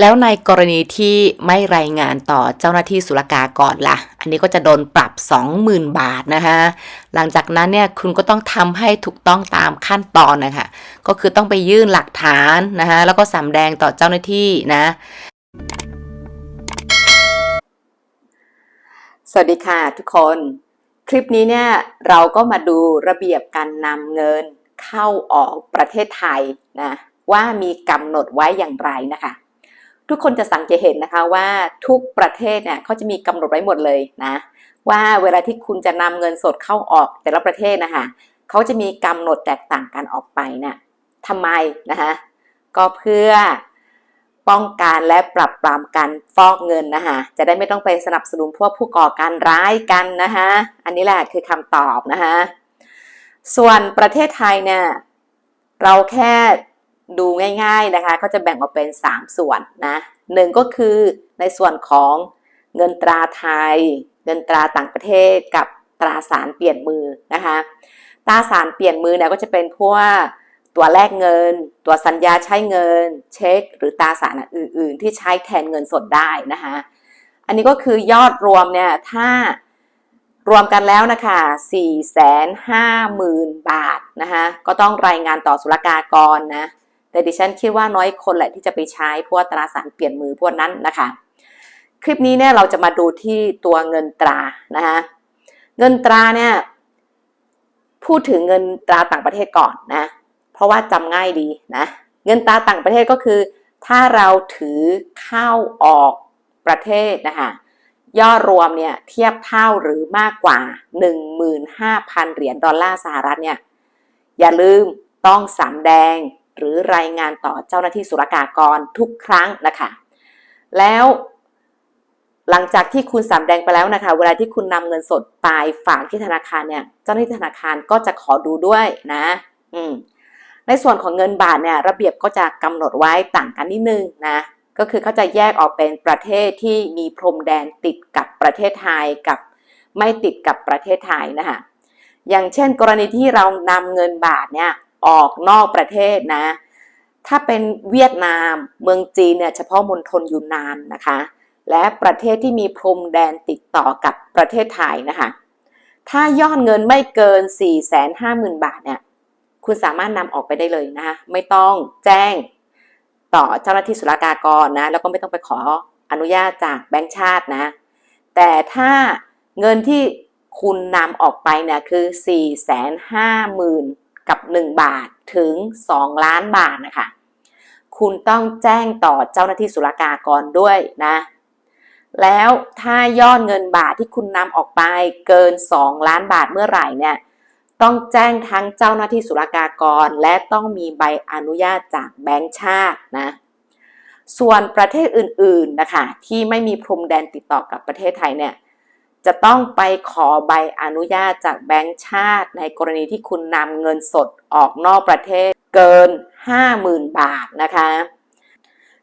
แล้วในกรณีที่ไม่รายงานต่อเจ้าหน้าที่ศุลกากรล่ะ อันนี้ก็จะโดนปรับ 20,000 บาทนะคะหลังจากนั้นเนี่ยคุณก็ต้องทำให้ถูกต้องตามขั้นตอนนะคะก็คือต้องไปยื่นหลักฐานนะคะแล้วก็สำแดงต่อเจ้าหน้าที่นะสวัสดีค่ะทุกคน คลิปนี้เนี่ยเราก็มาดูระเบียบการนำเงินเข้าออกประเทศไทยนะว่ามีกำหนดไว้อย่างไรนะคะ ทุกคนจะสังเกตเห็นนะคะว่าทุกประเทศเนี่ยเขาจะมีกำหนดไว้หมดเลยนะ ว่าเวลาที่คุณจะนำเงินสดเข้าออกแต่ละประเทศนะคะเขาจะมีกำหนดแตกต่างกันออกไปเนี่ยทำไมนะคะก็เพื่อป้องกันและปรับปรามการฟอกเงินนะคะจะได้ไม่ต้องไปสนับสนุนพวกผู้ก่อการร้ายกันนะคะอันนี้แหละคือคำตอบนะคะส่วนประเทศไทยเนี่ยเราแค่ ดูง่าย ๆนะคะ ก็จะแบ่งออกเป็น 3 ส่วนนะหนึ่งก็คือในส่วนของเงินตราไทย เงินตราต่างประเทศกับตราสารเปลี่ยนมือนะคะตราสารเปลี่ยนมือเนี่ยก็จะเป็นพวกตัวแลกเงิน ตัวสัญญาใช้เงิน เช็ค หรือตราสารอื่น ๆ ที่ใช้แทนเงินสดได้นะคะอันนี้ก็คือยอดรวมเนี่ยถ้ารวมกันแล้วนะคะ450,000 บาทนะคะก็ต้องรายงานต่อศุลกากรนะ แต่ดิฉันคิดว่าน้อยคนแหละที่จะไปใช้พวกตราสารเปลี่ยนมือพวกนั้นนะคะ คลิปนี้เนี่ยเราจะมาดูที่ตัวเงินตรานะคะเงินตราเนี่ยพูดถึงเงินตราต่างประเทศก่อนนะ เพราะว่าจำง่ายดีนะ เงินตราต่างประเทศก็คือ ถ้าเราถือเข้าออกประเทศนะคะยอดรวมเนี่ยเทียบเท่าหรือมากกว่า 15,000 เหรียญดอลลาร์สหรัฐเนี่ยอย่าลืมต้องสำแดง หรือรายงานต่อเจ้าหน้าที่ศุลกากรทุกครั้งนะคะแล้วหลังจากที่คุณสำแดงไปแล้วนะคะ เวลาที่คุณนำเงินสดไปฝากที่ธนาคารเนี่ย เจ้าหน้าที่ธนาคารก็จะขอดูด้วยนะ อืม ในส่วนของเงินบาทเนี่ยระเบียบก็จะกำหนดไว้ต่างกันนิดนึงนะ ก็คือเขาจะแยกออกเป็นประเทศที่มีพรมแดนติดกับประเทศไทยกับไม่ติดกับประเทศไทยนะคะ อย่างเช่น กรณีที่เรานำเงินบาทเนี่ย ออกนอกประเทศนะ ถ้าเป็นเวียดนามเมืองจีนเนี่ยเฉพาะมณฑลยูนนานนะคะ และประเทศที่มีพรมแดนติดต่อกับประเทศไทยนะคะ ถ้ายอดเงินไม่เกิน 450,000 บาทเนี่ยคุณสามารถนำออกไปได้เลยนะคะไม่ต้องแจ้งต่อเจ้าหน้าที่ศุลกากรนะแล้วก็ไม่ต้องไปขออนุญาตจากแบงก์ชาตินะ แต่ถ้าเงินที่คุณนำออกไปเนี่ยคือ 450,000 กับ 1 บาทถึง 2 ล้านบาทนะคะ คุณต้องแจ้งต่อเจ้าหน้าที่ศุลกากรด้วยนะ แล้วถ้ายอดเงินบาทที่คุณนำออกไปเกิน 2 ล้านบาทเมื่อไหร่เนี่ยต้องแจ้งทั้งเจ้าหน้าที่ศุลกากร และต้องมีใบอนุญาตจากแบงก์ชาตินะ ส่วนประเทศอื่นๆนะคะที่ไม่มีพรมแดนติดต่อกับประเทศไทยเนี่ย จะต้องไปขอใบอนุญาตจากแบงก์ชาติ ในกรณีที่คุณนำเงินสดออกนอกประเทศเกิน 50,000 บาทนะคะ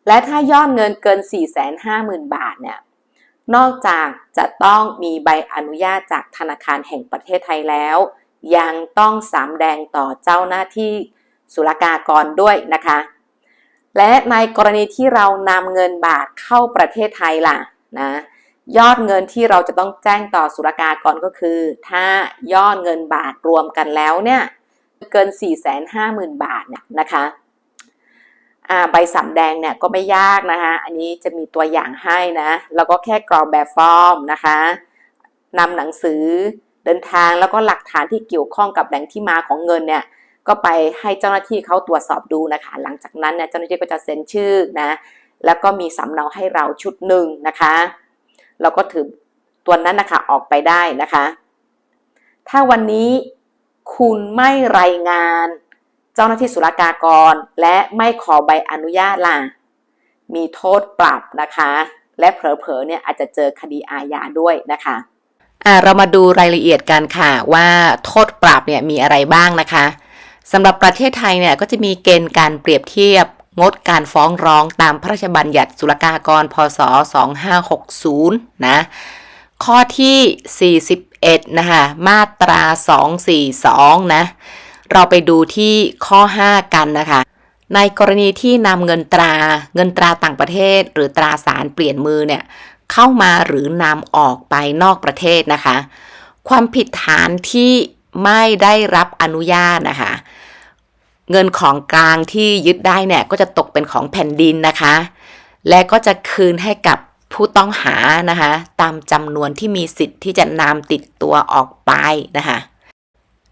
และถ้ายอดเงินเกิน 450,000 บาทเนี่ยนอกจากจะต้องมีใบอนุญาตจากธนาคารแห่งประเทศไทยแล้ว ยังต้องสำแดงต่อเจ้าหน้าที่ศุลกากรด้วยนะคะ และในกรณีที่เรานำเงินบาทเข้าประเทศไทยล่ะนะ ยอดเงินที่เราจะต้องแจ้งต่อศุลกากรก็คือ ถ้ายอดเงินบาทรวมกันแล้วเนี่ยเกิน 450,000 บาทเนี่ยนะคะใบสำแดงเนี่ยก็ไม่ยากนะคะอันนี้จะมีตัวอย่างให้นะแล้วก็แค่กรอกแบบฟอร์มนะคะนำหนังสือเดินทางแล้วก็หลักฐานที่เกี่ยวข้องกับแหล่งที่มาของเงินเนี่ยก็ไปให้เจ้าหน้าที่เขาตรวจสอบดูนะคะ หลังจากนั้นเนี่ยเจ้าหน้าที่ก็จะเซ็นชื่อนะแล้วก็มีสำเนาให้เราชุดหนึ่งนะคะ เราก็ถือตัวนั้นนะคะออกไปได้นะคะ ถ้าวันนี้คุณไม่รายงาน เจ้าหน้าที่ศุลกากร และไม่ขอใบอนุญาตล่ะ มีโทษปรับนะคะ และเผลอๆเนี่ยอาจจะเจอคดีอาญาด้วยนะคะอ่าเรามาดูรายละเอียดกันค่ะว่าโทษปรับเนี่ยมีอะไรบ้างนะคะสำหรับประเทศไทยเนี่ยก็จะมีเกณฑ์การเปรียบเทียบ งดการฟ้องร้องตามพระราชบัญญัติศุลกากร พศ 2560 นะ ข้อที่ 41 นะคะมาตรา 242 นะ เราไปดูที่ข้อ 5 กันนะคะ ในกรณีที่นำเงินตราเงินตราต่างประเทศ หรือตราสารเปลี่ยนมือเนี่ยเข้ามาหรือนำออกไปนอกประเทศนะคะ ความผิดฐานที่ไม่ได้รับอนุญาตนะคะ เงินของกลางที่ยึดได้เนี่ยก็จะตกเป็นของแผ่นดินนะคะ และก็จะคืนให้กับผู้ต้องหานะคะ ตามจำนวนที่มีสิทธิ์ที่จะนำติดตัวออกไปนะคะ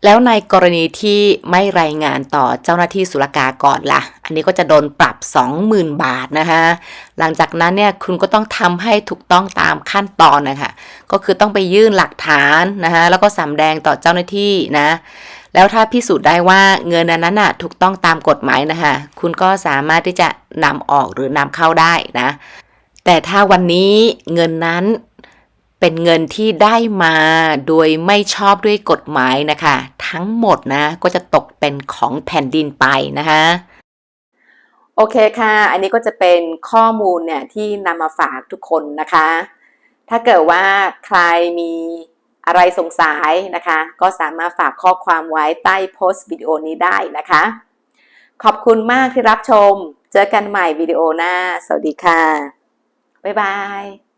แล้วในกรณีที่ไม่รายงานต่อเจ้าหน้าที่ศุลกากรล่ะ อันนี้ก็จะโดนปรับ 20,000 บาทนะคะหลังจากนั้นเนี่ยคุณก็ต้องทำให้ถูกต้องตามขั้นตอนนะคะก็คือต้องไปยื่นหลักฐานนะคะแล้วก็สำแดงต่อเจ้าหน้าที่นะ แล้วถ้าพิสูจน์ได้ว่าเงินนั้นน่ะถูกต้องตามกฎหมายนะคะคุณก็สามารถที่จะนำออกหรือนำเข้าได้นะ แต่ถ้าวันนี้เงินนั้นเป็นเงินที่ได้มาโดยไม่ชอบด้วยกฎหมายนะคะ ทั้งหมดนะก็จะตกเป็นของแผ่นดินไปนะคะโอเคค่ะ อันนี้ก็จะเป็นข้อมูลเนี่ยที่นำมาฝากทุกคนนะคะ ถ้าเกิดว่าใครมี อะไรสงสัยนะคะ ก็สามารถฝากข้อความไว้ใต้โพสต์วิดีโอนี้ได้นะคะ ขอบคุณมากที่รับชม เจอกันใหม่วิดีโอหน้า สวัสดีค่ะ บ๊ายบาย